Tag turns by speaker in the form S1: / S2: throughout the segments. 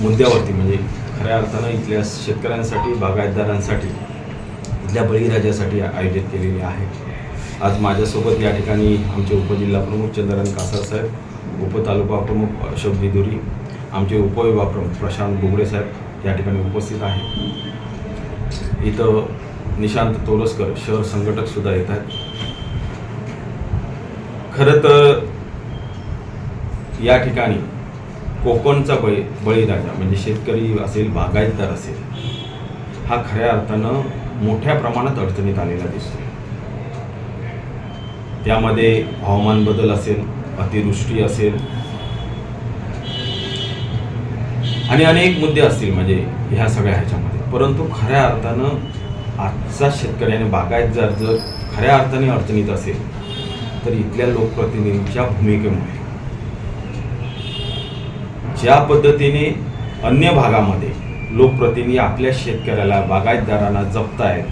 S1: मुद्द्यावरती म्हणजे खऱ्या अर्थानं इथल्या शेतकऱ्यांसाठी बागायतदारांसाठी इथल्या बळीराजासाठी आयोजित केलेली आहे. आज माझ्यासोबत या ठिकाणी आमचे उपजिल्हा प्रमुख चंद्रकांत कासार साहेब उपतालुका प्रमुख अशोक बिदुरी आमचे उपविभाग प्रमुख प्रशांत बुगडे साहेब या ठिकाणी उपस्थित आहेत. इथं निशांत तोरसकर शहर संघटकसुद्धा येत आहेत. खरं तर या ठिकाणी कोकणचा बळी बळीराजा म्हणजे शेतकरी असेल बागायतदार असेल हा खऱ्या अर्थानं मोठ्या प्रमाणात अडचणीत आलेला दिसतो त्यामध्ये हवामान बदल असेल अतिवृष्टी असेल आणि अनेक मुद्दे असतील म्हणजे ह्या सगळ्या ह्याच्यामध्ये. परंतु खऱ्या अर्थानं आजचा शेतकरी आणि बागायतदार जर खऱ्या अर्थाने अडचणीत असेल तर इथल्या लोकप्रतिनिधींच्या भूमिकेमुळे ज्या पद्धतीने अन्य भागामध्ये लोकप्रतिनिधी आपल्या शेतकऱ्याला बागायतदारांना जपतायत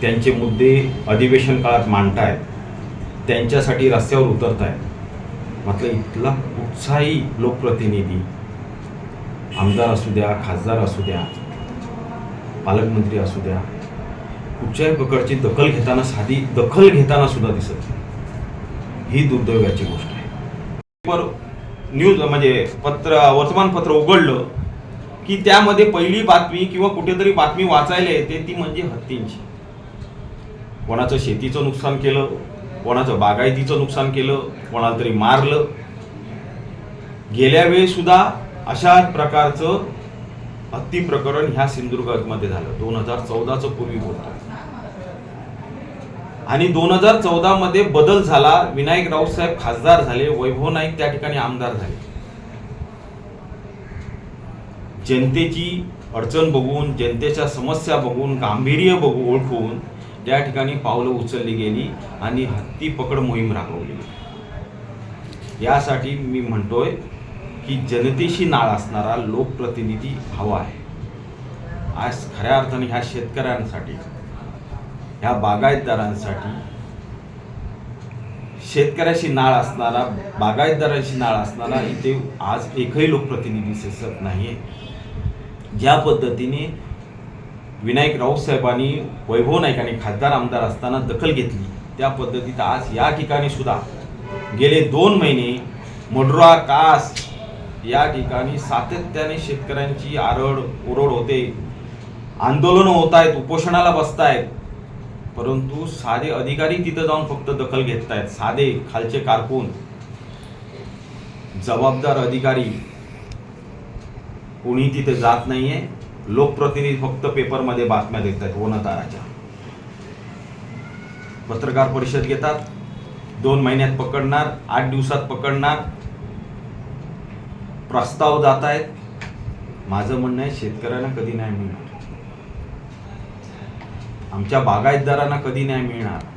S1: त्यांचे मुद्दे अधिवेशन काळात मांडतायत त्यांच्यासाठी रस्त्यावर उतरत आहेत मात्र इथला कुठचाही लोकप्रतिनिधी आमदार असू द्या खासदार असू द्या पालकमंत्री असू द्या कुठच्याही प्रकारची दखल घेताना साधी दखल घेताना सुद्धा दिसत ही दुर्दैवाची गोष्ट आहे. पर न्यूज म्हणजे पत्र वर्तमानपत्र उघडलं की त्यामध्ये पहिली बातमी किंवा कुठेतरी बातमी वाचायला येते ती म्हणजे हत्तींची. कोणाचं शेतीचं नुकसान केलं कोणाचं बागायतीचं नुकसान केलं कोणाला तरी मारलं. गेल्या वेळी सुद्धा अशा प्रकारचं हत्ती प्रकरण ह्या सिंधुदुर्गामध्ये झालं. दोन हजार चौदाचं पूर्वी होतं. आणि दोन हजार चौदामध्ये बदल झाला. विनायक राऊतसाहेब खासदार झाले. वैभव नाईक त्या ठिकाणी आमदार झाले. जनतेची अडचण बघून जनतेच्या समस्या बघून गांभीर्य बघू ओळखून त्या ठिकाणी पावलं उचलली गेली आणि हत्ती पकड मोहीम राबवली यासाठी मी म्हणतोय की जनतेशी नाळ असणारा लोकप्रतिनिधी हवा आहे. आज खऱ्या अर्थाने ह्या शेतकऱ्यांसाठी ह्या बागायतदारांसाठी शेतकऱ्याशी नाळ असणारा बागायतदारांशी नाळ असणारा इथे आज एकही लोकप्रतिनिधी दिसत नाहीये. ज्या पद्धतीने विनायक राऊत साहेबांनी वैभव नाईकांनी खासदार आमदार असताना दखल घेतली त्या पद्धतीत आज या ठिकाणी सुद्धा गेले दोन महिने मडुरा कास या ठिकाणी सातत्याने शेतकऱ्यांची आरड ओरड होते. आंदोलनं होत आहेत उपोषणाला बसतायत. परंतु साधे अधिकारी तिथं जाऊन फक्त दखल घेत आहेत साधे खालचे कारकून. जबाबदार अधिकारी कोणी तिथे जात नाहीये. लोकप्रतिनिधी फक्त पेपरमध्ये बातम्या देत आहेत वनताराच्या. पत्रकार परिषद घेतात. दोन महिन्यात पकडणार आठ दिवसात पकडणार. प्रस्ताव जात आहेत माझं म्हणणं आहे शेतकऱ्यांना कधी नाही मिळणार? आमच्या बागायतदारांना कधी न्याय मिळणार?